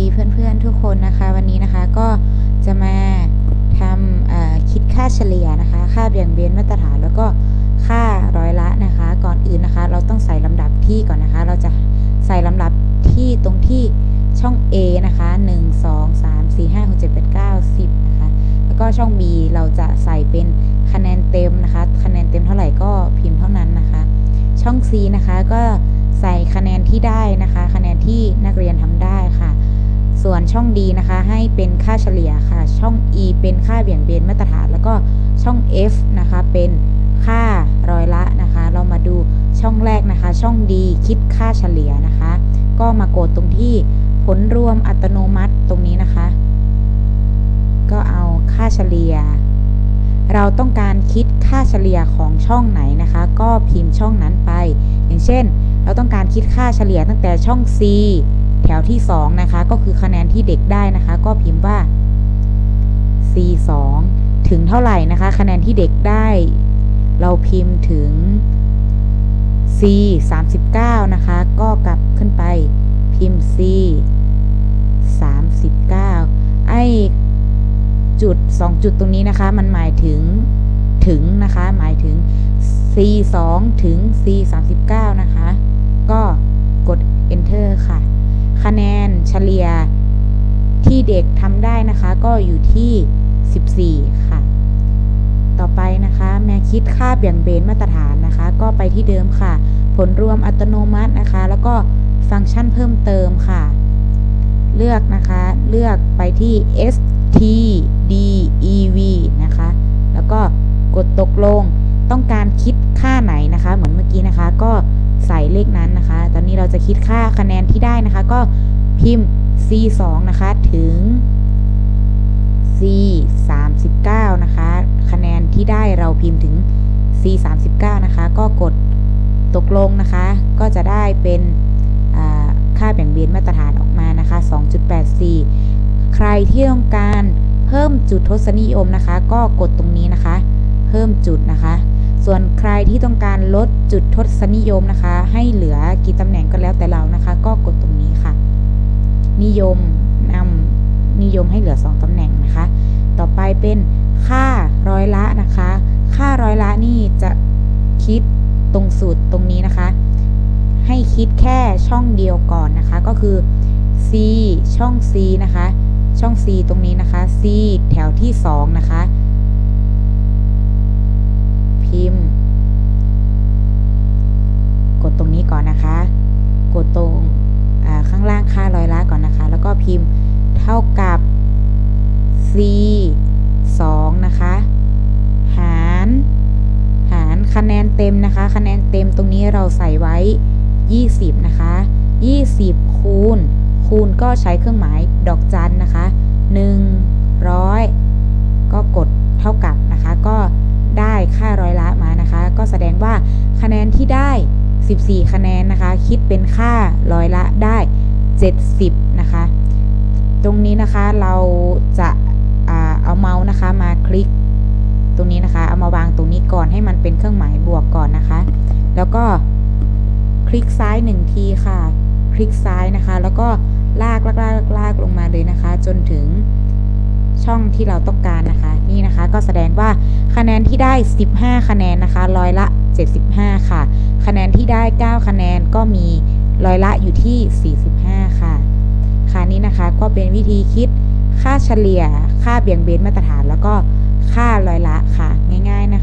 ดีเพื่อนๆทุกคนนะคะ วันนี้นะคะก็จะมาทำคิดค่าเฉลี่ยนะคะ ค่าเบี่ยงเบนมาตรฐานแล้วก็ค่าร้อยละนะคะ ก่อนอื่นนะคะ เราต้องใส่ลำดับที่ก่อนนะคะ เราจะใส่ลำดับที่ตรงที่ช่อง A นะคะ 1 2 3 4 5 6 7 8 9 10นะคะแล้วก็ช่อง B เราจะใส่เป็นคะแนนเต็มนะคะ คะแนนเต็มเท่าไหร่ก็พิมพ์เท่านั้นนะคะ ช่อง C นะคะก็ใส่คะแนนที่ได้นะคะ คะแนนที่นักเรียนทำได้ค่ะ ส่วนช่อง D นะคะ ให้เป็นค่าเฉลี่ยค่ะ ช่อง E เป็นค่าเบี่ยงเบนมาตรฐาน แล้วก็ช่อง F นะคะ เป็นค่าร้อยละนะคะ เรามาดูช่องแรกนะคะ ช่อง D คิดค่าเฉลี่ยนะคะ ก็มากดตรงที่ผลรวมอัตโนมัติตรงนี้นะคะ ก็เอาค่าเฉลี่ย เราต้องการคิดค่าเฉลี่ยของช่องไหนนะคะ ก็พิมพ์ช่องนั้นไป อย่างเช่น เราต้องการคิดค่าเฉลี่ยตั้งแต่ช่อง C แถวที่ 2 นะคะ ก็คือค เด็กได้นะคะ ก็พิมพ์ว่า C 2ถึงเท่าไหร่นะคะ คะแนนที่เด็กได้ เราพิมพ์ถึง C 39นะคะ ก็กลับขึ้นไปพิมพ์ C 39ไอจุด 2 จุดตรงนี้นะคะ มันหมายถึงถึงนะคะ หมายถึง C 2ถึง C 39นะคะ ก็กด enter ค่ะ คะแนนเฉลี่ย ที่เด็กทำได้นะคะก็อยู่ที่ 14 ค่ะ ต่อไปนะคะแม่คิดค่าเบี่ยงเบนมาตรฐานนะคะ ก็ไปที่เดิมค่ะ ผลรวมอัตโนมัตินะคะ แล้วก็ฟังก์ชันเพิ่มเติมค่ะ เลือกนะคะ เลือกไปที่ stdev นะคะ แล้วก็กดตกลงต้องการคิดค่าไหนนะคะ เหมือนเมื่อกี้นะคะ ก็ ใส่เลขนั้นนะคะ ตอนนี้เราจะคิดค่าคะแนนที่ได้นะคะ ก็พิมพ์ c 2นะคะ ถึง c 39นะคะ คะแนนที่ได้เราพิมพ์ถึง c 39นะคะ ก็กดตกลงนะคะ ก็จะได้เป็นค่าแบ่งเบนมาตรฐานออกมานะคะ 2.84 ใครที่ต้องการเพิ่มจุดทศนิยมนะคะ ก็กดตรงนี้นะคะ เพิ่มจุดนะคะ ส่วนใครที่ต้องการลดจุดทศนิยมนะคะ ให้เหลือกี่ตำแหน่งก็แล้วแต่เรานะคะ ก็กดตรงนี้ค่ะ นิยมนำนิยมให้เหลือ 2ตำแหน่งนะคะ ต่อไปเป็นค่าร้อยละนะคะ ค่าร้อยละนี่จะคิดตรงสูตรตรงนี้นะคะ ให้คิดแค่ช่องเดียวก่อนนะคะ ก็คือ C ช่อง C นะคะ ช่อง C ตรงนี้นะคะ C แถวที่ 2 นะคะ พิมพ์ กดตรงนี้ก่อนนะคะ กดตรงข้างล่างค่าร้อยละก่อนนะคะ แล้วก็พิมพ์เท่ากับ C 2นะคะ หาร หารคะแนนเต็มนะคะ คะแนนเต็มตรงนี้เราใส่ไว้ 20 นะคะ 20 คูณ คูณก็ใช้เครื่องหมายดอกจันนะคะ 100 ก็กดเท่ากับนะคะ 14คะแนนนะคะ คิดเป็นค่าร้อยละได้ 70 นะคะ ตรงนี้นะคะเราจะเอาเมาส์นะคะมาคลิกตรงนี้นะคะ เอามาวางตรงนี้ก่อนให้มันเป็นเครื่องหมายบวกก่อนนะคะ แล้วก็คลิกซ้ายหนึ่งทีค่ะ คลิกซ้ายนะคะ แล้วก็ลากลากลากลากลงมาเลยนะคะ จนถึงช่องที่เราต้องการนะคะ นี่นะคะก็แสดงว่าคะแนนที่ได้ 15 คะแนนนะคะร้อยละ 75 ค่ะ คะแนนที่ได้ 9 คะแนนก็มีร้อยละอยู่ที่ 45 ค่ะ ค่ะนี้นะคะก็เป็นวิธีคิดค่าเฉลี่ย ค่าเบี่ยงเบนมาตรฐาน แล้วก็ค่าร้อยละค่ะ ง่าย ๆ นะคะ